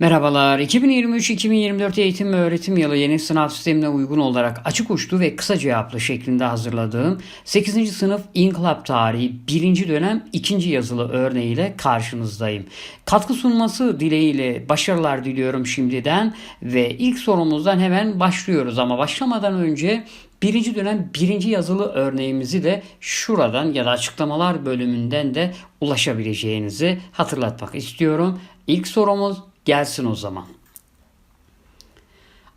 Merhabalar. 2023-2024 eğitim ve öğretim yılı yeni sınav sistemine uygun olarak açık uçlu ve kısa cevaplı şeklinde hazırladığım 8. sınıf İnkılap Tarihi 1. dönem 2. yazılı örneğiyle karşınızdayım. Katkı sunması dileğiyle başarılar diliyorum şimdiden ve ilk sorumuzdan hemen başlıyoruz ama başlamadan önce Birinci dönem birinci yazılı örneğimizi de şuradan ya da açıklamalar bölümünden de ulaşabileceğinizi hatırlatmak istiyorum. İlk sorumuz gelsin o zaman.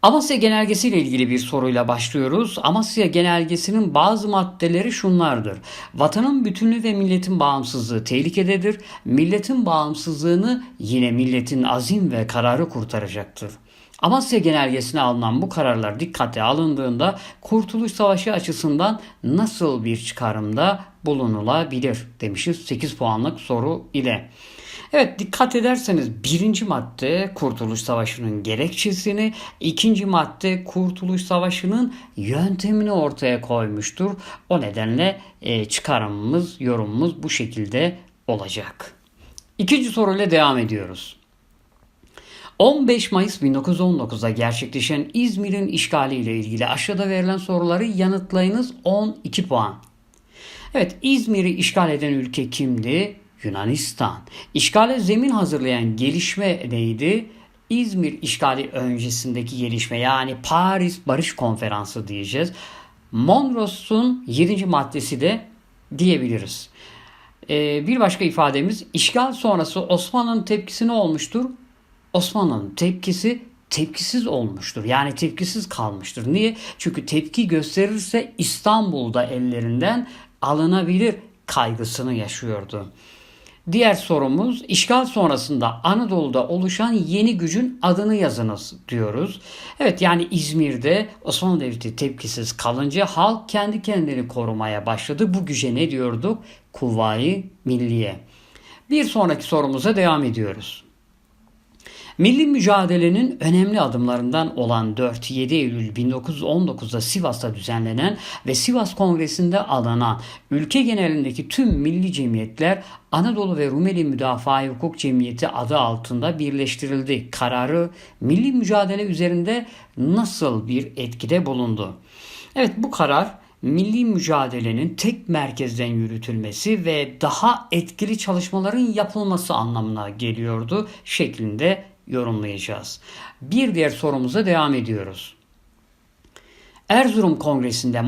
Amasya Genelgesi ile ilgili bir soruyla başlıyoruz. Amasya Genelgesi'nin bazı maddeleri şunlardır. Vatanın bütünlüğü ve milletin bağımsızlığı tehlikededir. Milletin bağımsızlığını yine milletin azim ve kararı kurtaracaktır. Amasya Genelgesi'ne alınan bu kararlar dikkate alındığında Kurtuluş Savaşı açısından nasıl bir çıkarımda bulunulabilir demişiz 8 puanlık soru ile. Evet dikkat ederseniz birinci madde Kurtuluş Savaşı'nın gerekçesini, ikinci madde Kurtuluş Savaşı'nın yöntemini ortaya koymuştur. O nedenle e, çıkarımımız, yorumumuz bu şekilde olacak. İkinci soruyla devam ediyoruz. 15 Mayıs 1919'da gerçekleşen İzmir'in işgali ile ilgili aşağıda verilen soruları yanıtlayınız 12 puan. Evet İzmir'i işgal eden ülke kimdi? Yunanistan. İşgale zemin hazırlayan gelişme neydi? İzmir işgali öncesindeki gelişme yani Paris Barış Konferansı diyeceğiz. Mondros'un 7. maddesi de diyebiliriz. Ee, bir başka ifademiz işgal sonrası Osmanlı'nın tepkisi ne olmuştur? Osmanlı'nın tepkisi tepkisiz olmuştur. Yani tepkisiz kalmıştır. Niye? Çünkü tepki gösterirse İstanbul'da ellerinden alınabilir kaygısını yaşıyordu. Diğer sorumuz işgal sonrasında Anadolu'da oluşan yeni gücün adını yazınız diyoruz. Evet yani İzmir'de Osmanlı Devleti tepkisiz kalınca halk kendi kendini korumaya başladı. Bu güce ne diyorduk? Kuvayi Milliye. Bir sonraki sorumuza devam ediyoruz. Milli mücadelenin önemli adımlarından olan 4-7 Eylül 1919'da Sivas'ta düzenlenen ve Sivas Kongresi'nde alınan ülke genelindeki tüm milli cemiyetler Anadolu ve Rumeli Müdafaa Hukuk Cemiyeti adı altında birleştirildi. Kararı milli mücadele üzerinde nasıl bir etkide bulundu? Evet bu karar milli mücadelenin tek merkezden yürütülmesi ve daha etkili çalışmaların yapılması anlamına geliyordu şeklinde yorumlayacağız. Bir diğer sorumuza devam ediyoruz. Erzurum Kongresi'nde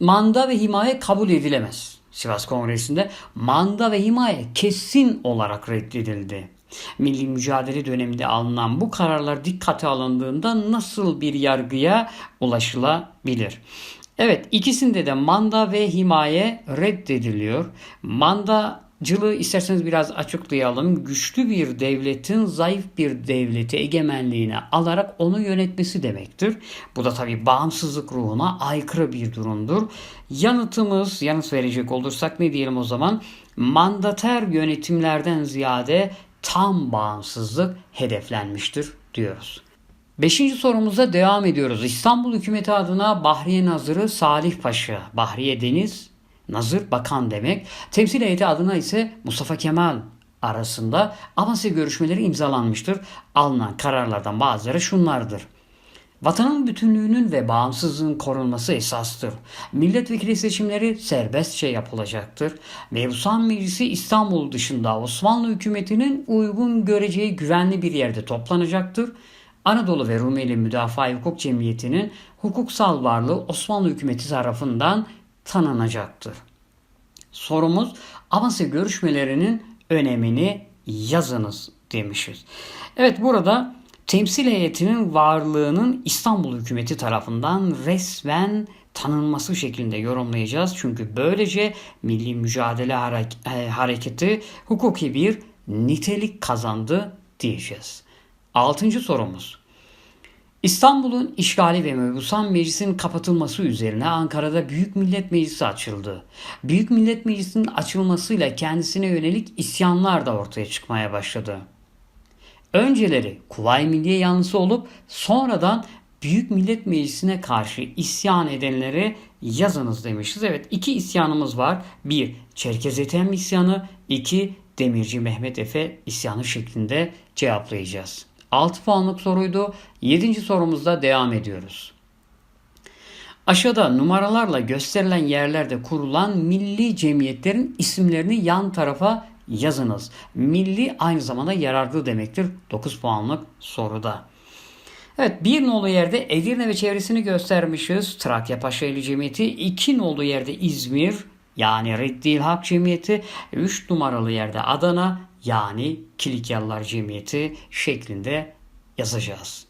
manda ve himaye kabul edilemez. Sivas Kongresi'nde manda ve himaye kesin olarak reddedildi. Milli mücadele döneminde alınan bu kararlar dikkate alındığında nasıl bir yargıya ulaşılabilir? Evet ikisinde de manda ve himaye reddediliyor. Manda Cılığı isterseniz biraz açıklayalım. Güçlü bir devletin zayıf bir devleti egemenliğine alarak onu yönetmesi demektir. Bu da tabi bağımsızlık ruhuna aykırı bir durumdur. Yanıtımız, yanıt verecek olursak ne diyelim o zaman? Mandater yönetimlerden ziyade tam bağımsızlık hedeflenmiştir diyoruz. Beşinci sorumuza devam ediyoruz. İstanbul hükümeti adına Bahriye Nazırı Salih Paşa, Bahriye Deniz Nazır bakan demek. Temsil heyeti adına ise Mustafa Kemal arasında Amasya görüşmeleri imzalanmıştır. Alınan kararlardan bazıları şunlardır. Vatanın bütünlüğünün ve bağımsızlığın korunması esastır. Milletvekili seçimleri serbestçe yapılacaktır. Mebusan Meclisi İstanbul dışında Osmanlı hükümetinin uygun göreceği güvenli bir yerde toplanacaktır. Anadolu ve Rumeli Müdafaa Hukuk Cemiyeti'nin hukuksal varlığı Osmanlı hükümeti tarafından tanınacaktır. Sorumuz Amasya görüşmelerinin önemini yazınız demişiz. Evet burada temsil heyetinin varlığının İstanbul hükümeti tarafından resmen tanınması şeklinde yorumlayacağız. Çünkü böylece milli mücadele e, hareketi hukuki bir nitelik kazandı diyeceğiz. Altıncı sorumuz. İstanbul'un işgali ve Mebusan Meclisi'nin kapatılması üzerine Ankara'da Büyük Millet Meclisi açıldı. Büyük Millet Meclisi'nin açılmasıyla kendisine yönelik isyanlar da ortaya çıkmaya başladı. Önceleri Kuvayi Milliye yanlısı olup sonradan Büyük Millet Meclisi'ne karşı isyan edenleri yazınız demişiz. Evet iki isyanımız var. Bir Çerkez Ethem isyanı, iki Demirci Mehmet Efe isyanı şeklinde cevaplayacağız. 6 puanlık soruydu. 7. sorumuzda devam ediyoruz. Aşağıda numaralarla gösterilen yerlerde kurulan milli cemiyetlerin isimlerini yan tarafa yazınız. Milli aynı zamanda yararlı demektir. 9 puanlık soruda. Evet bir nolu yerde Edirne ve çevresini göstermişiz. Trakya Paşaeli Cemiyeti. 2 nolu yerde İzmir yani Reddil Hak Cemiyeti. 3 numaralı yerde Adana yani Kilikyalılar Cemiyeti şeklinde yazacağız.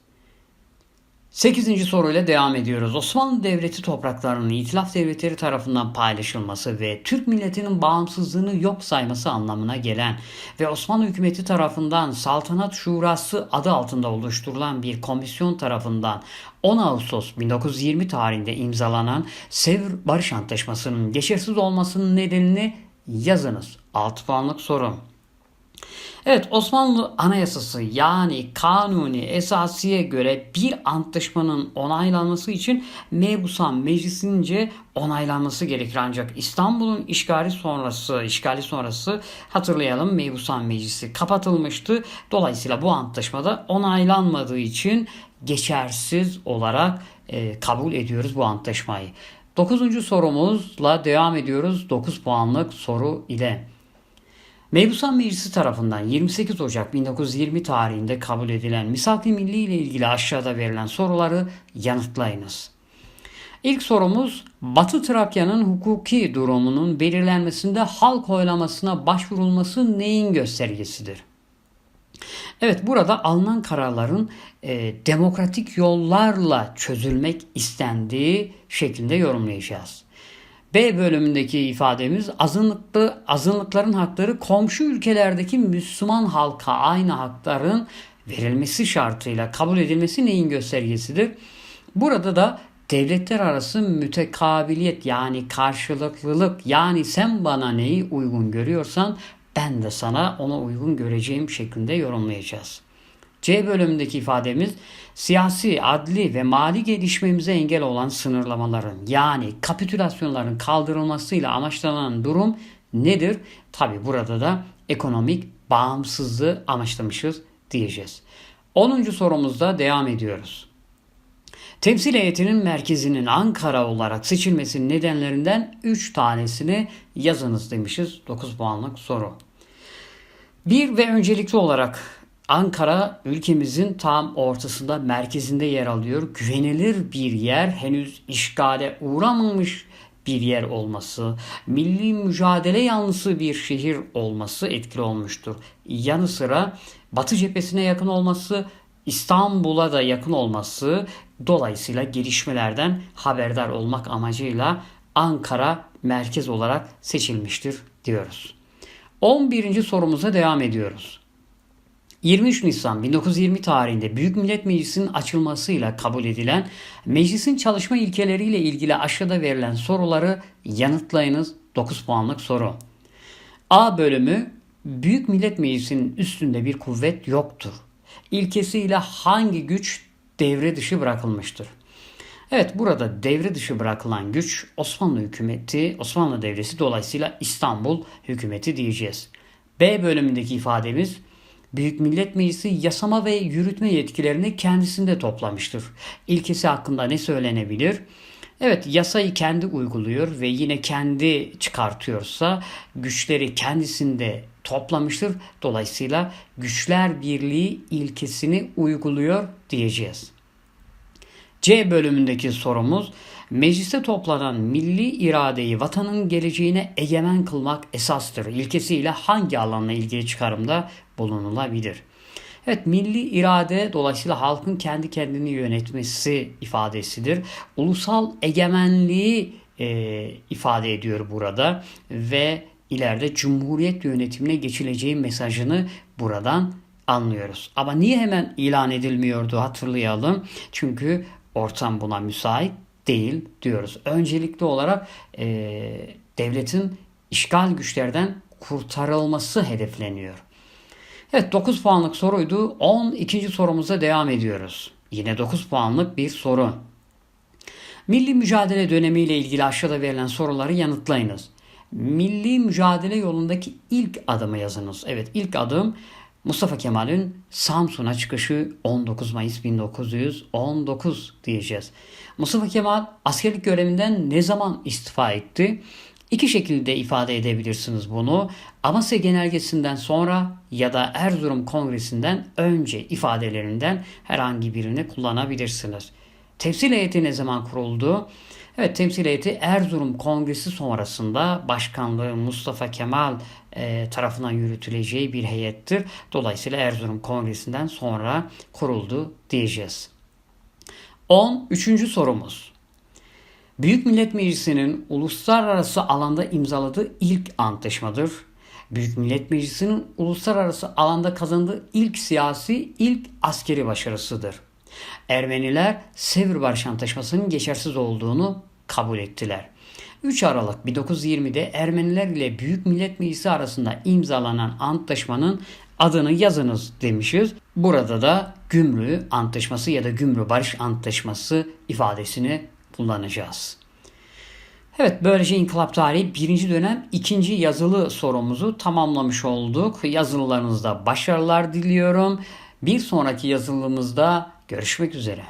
8. soruyla devam ediyoruz. Osmanlı Devleti topraklarının İtilaf devletleri tarafından paylaşılması ve Türk milletinin bağımsızlığını yok sayması anlamına gelen ve Osmanlı hükümeti tarafından Saltanat Şurası adı altında oluşturulan bir komisyon tarafından 10 Ağustos 1920 tarihinde imzalanan Sevr Barış Antlaşması'nın geçersiz olmasının nedenini yazınız. 6 puanlık soru. Evet Osmanlı Anayasası yani kanuni esasiye göre bir antlaşmanın onaylanması için Mebusan Meclisi'nce onaylanması gerekir ancak İstanbul'un işgali sonrası işgali sonrası hatırlayalım Mebusan Meclisi kapatılmıştı. Dolayısıyla bu antlaşmada onaylanmadığı için geçersiz olarak e, kabul ediyoruz bu antlaşmayı. Dokuzuncu sorumuzla devam ediyoruz. 9 puanlık soru ile. Mebusan Meclisi tarafından 28 Ocak 1920 tarihinde kabul edilen Misak-ı Milli ile ilgili aşağıda verilen soruları yanıtlayınız. İlk sorumuz Batı Trakya'nın hukuki durumunun belirlenmesinde halk oylamasına başvurulması neyin göstergesidir? Evet burada alınan kararların e, demokratik yollarla çözülmek istendiği şeklinde yorumlayacağız. B bölümündeki ifademiz azınlıklı azınlıkların hakları komşu ülkelerdeki Müslüman halka aynı hakların verilmesi şartıyla kabul edilmesi neyin göstergesidir? Burada da devletler arası mütekabiliyet yani karşılıklılık yani sen bana neyi uygun görüyorsan ben de sana ona uygun göreceğim şeklinde yorumlayacağız. C bölümündeki ifademiz siyasi, adli ve mali gelişmemize engel olan sınırlamaların yani kapitülasyonların kaldırılmasıyla amaçlanan durum nedir? Tabi burada da ekonomik bağımsızlığı amaçlamışız diyeceğiz. 10. sorumuzda devam ediyoruz. Temsil heyetinin merkezinin Ankara olarak seçilmesinin nedenlerinden 3 tanesini yazınız demişiz. 9 puanlık soru. Bir ve öncelikli olarak Ankara ülkemizin tam ortasında merkezinde yer alıyor. Güvenilir bir yer, henüz işgale uğramamış bir yer olması, milli mücadele yanlısı bir şehir olması etkili olmuştur. Yanı sıra Batı cephesine yakın olması, İstanbul'a da yakın olması dolayısıyla gelişmelerden haberdar olmak amacıyla Ankara merkez olarak seçilmiştir diyoruz. 11. sorumuza devam ediyoruz. 23 Nisan 1920 tarihinde Büyük Millet Meclisi'nin açılmasıyla kabul edilen meclisin çalışma ilkeleriyle ilgili aşağıda verilen soruları yanıtlayınız 9 puanlık soru. A bölümü Büyük Millet Meclisi'nin üstünde bir kuvvet yoktur. İlkesiyle hangi güç devre dışı bırakılmıştır? Evet burada devre dışı bırakılan güç Osmanlı hükümeti, Osmanlı devresi dolayısıyla İstanbul hükümeti diyeceğiz. B bölümündeki ifademiz Büyük Millet Meclisi yasama ve yürütme yetkilerini kendisinde toplamıştır. İlkesi hakkında ne söylenebilir? Evet yasayı kendi uyguluyor ve yine kendi çıkartıyorsa güçleri kendisinde toplamıştır. Dolayısıyla güçler birliği ilkesini uyguluyor diyeceğiz. C bölümündeki sorumuz mecliste toplanan milli iradeyi vatanın geleceğine egemen kılmak esastır. İlkesiyle hangi alanla ilgili çıkarımda bulunulabilir? Evet milli irade dolayısıyla halkın kendi kendini yönetmesi ifadesidir. Ulusal egemenliği e, ifade ediyor burada ve ileride cumhuriyet yönetimine geçileceği mesajını buradan anlıyoruz. Ama niye hemen ilan edilmiyordu hatırlayalım. Çünkü ortam buna müsait değil diyoruz. Öncelikli olarak e, devletin işgal güçlerden kurtarılması hedefleniyor. Evet 9 puanlık soruydu. 12. sorumuza devam ediyoruz. Yine 9 puanlık bir soru. Milli mücadele dönemiyle ilgili aşağıda verilen soruları yanıtlayınız. Milli mücadele yolundaki ilk adımı yazınız. Evet ilk adım Mustafa Kemal'in Samsun'a çıkışı 19 Mayıs 1919 diyeceğiz. Mustafa Kemal askerlik görevinden ne zaman istifa etti? İki şekilde ifade edebilirsiniz bunu. Amasya Genelgesi'nden sonra ya da Erzurum Kongresi'nden önce ifadelerinden herhangi birini kullanabilirsiniz. Temsil heyeti ne zaman kuruldu? Evet temsil heyeti Erzurum Kongresi sonrasında başkanlığı Mustafa Kemal e, tarafından yürütüleceği bir heyettir. Dolayısıyla Erzurum Kongresi'nden sonra kuruldu diyeceğiz. 13. sorumuz. Büyük Millet Meclisi'nin uluslararası alanda imzaladığı ilk antlaşmadır. Büyük Millet Meclisi'nin uluslararası alanda kazandığı ilk siyasi, ilk askeri başarısıdır. Ermeniler Sevr Barış Antlaşması'nın geçersiz olduğunu kabul ettiler. 3 Aralık 1920'de Ermeniler ile Büyük Millet Meclisi arasında imzalanan antlaşmanın adını yazınız demişiz. Burada da Gümrü Antlaşması ya da Gümrü Barış Antlaşması ifadesini kullanacağız. Evet böylece İnkılap Tarihi birinci dönem ikinci yazılı sorumuzu tamamlamış olduk. Yazılılarınızda başarılar diliyorum. Bir sonraki yazılımızda görüşmek üzere.